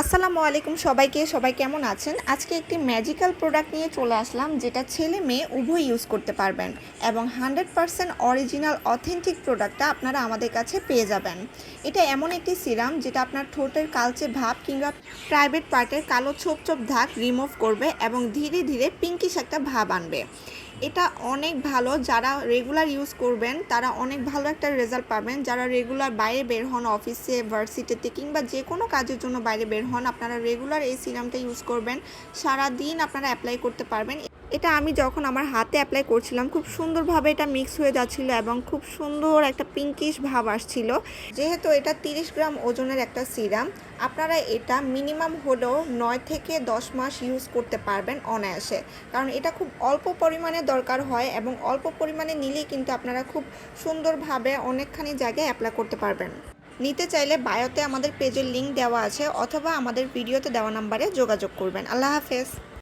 আসসালামু আলাইকুম সবাইকে, সবাই কেমন আছেন? আজকে একটি ম্যাজিক্যাল প্রোডাক্ট নিয়ে চলে আসলাম, যেটা ছেলে মেয়ে উভয় ইউজ করতে পারবেন এবং হান্ড্রেড পারসেন্ট অরিজিনাল অথেন্টিক প্রোডাক্টটা আপনারা আমাদের কাছে পেয়ে যাবেন। এটা এমন একটি সিরাম যেটা আপনার ঠোঁটের কালচে ভাব কিংবা প্রাইভেট পার্টের কালো ছোপ ছোপ দাগ রিমুভ করবে এবং ধীরে ধীরে পিঙ্কিশ একটা ভাব আনবে। এটা অনেক ভালো, যারা রেগুলার ইউজ করবেন, তারা অনেক ভালো একটা রেজাল্ট পাবেন। যারা রেগুলার বাইরে বের হন অফিসে ভার্সিটিতে কিংবা যে কোনো কাজের জন্য বাইরে বের হন, আপনারা রেগুলার এই সিরামটা ইউজ করবেন। সারা দিন আপনারা অ্যাপ্লাই করতে পারবেন। এটা আমি যখন আমার হাতে অ্যাপ্লাই করছিলাম, খুব সুন্দরভাবে এটা মিক্স হয়ে যাচ্ছিল এবং খুব সুন্দর একটা পিঙ্কিশ ভাব আসছিল। যেহেতু এটা তিরিশ গ্রাম ওজনের একটা সিরাম আপনারা এটা মিনিমাম হলেও নয় থেকে দশ মাস ইউজ করতে পারবেন অনায়াসে। কারণ এটা খুব অল্প পরিমাণে দরকার হয় এবং অল্প পরিমাণে নিলেই কিন্তু আপনারা খুব সুন্দরভাবে অনেকখানি জায়গায় অ্যাপ্লাই করতে পারবেন। নিতে চাইলে বায়োতে আমাদের পেজের লিংক দেওয়া আছে, অথবা আমাদের ভিডিওতে দেওয়া নাম্বারে যোগাযোগ করবেন। আল্লাহ হাফেজ।